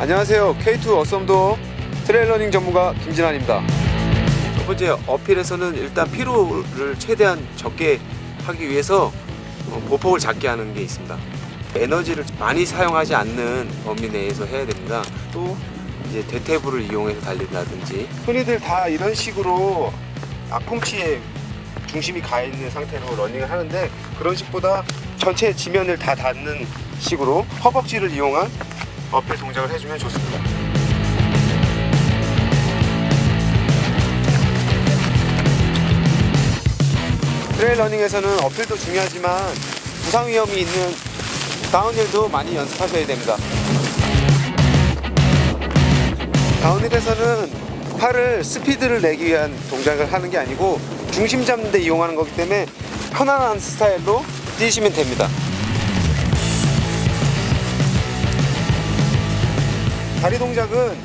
안녕하세요. K2 어썸도 트레일러닝 전문가 김진환입니다. 첫 번째 어필에서는 일단 피로를 최대한 적게 하기 위해서 어, 보폭을 작게 하는 게 있습니다. 에너지를 많이 사용하지 않는 범위 내에서 해야 됩니다. 또 이제 대퇴부를 이용해서 달린다든지 흔히들 다 이런 식으로 앞꿈치에 중심이 가 있는 상태로 러닝을 하는데 그런 식보다 전체 지면을 다 닿는 식으로 허벅지를 이용한 어필 동작을 해주면 좋습니다. 트레일 러닝에서는 어필도 중요하지만 부상 위험이 있는 다운힐도 많이 연습하셔야 됩니다. 다운힐에서는 팔을 스피드를 내기 위한 동작을 하는 게 아니고 중심 잡는 데 이용하는 거기 때문에 편안한 스타일로 뛰시면 됩니다. 다리 동작은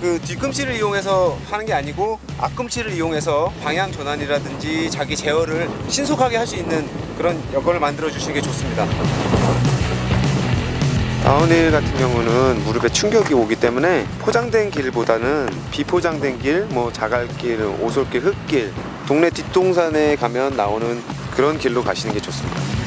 그 뒤꿈치를 이용해서 하는 게 아니고 앞꿈치를 이용해서 방향 전환이라든지 자기 제어를 신속하게 할 수 있는 그런 여건을 만들어 주시는 게 좋습니다. 다운힐 같은 경우는 무릎에 충격이 오기 때문에 포장된 길보다는 비포장된 길, 뭐 자갈길, 오솔길, 흙길, 동네 뒷동산에 가면 나오는 그런 길로 가시는 게 좋습니다.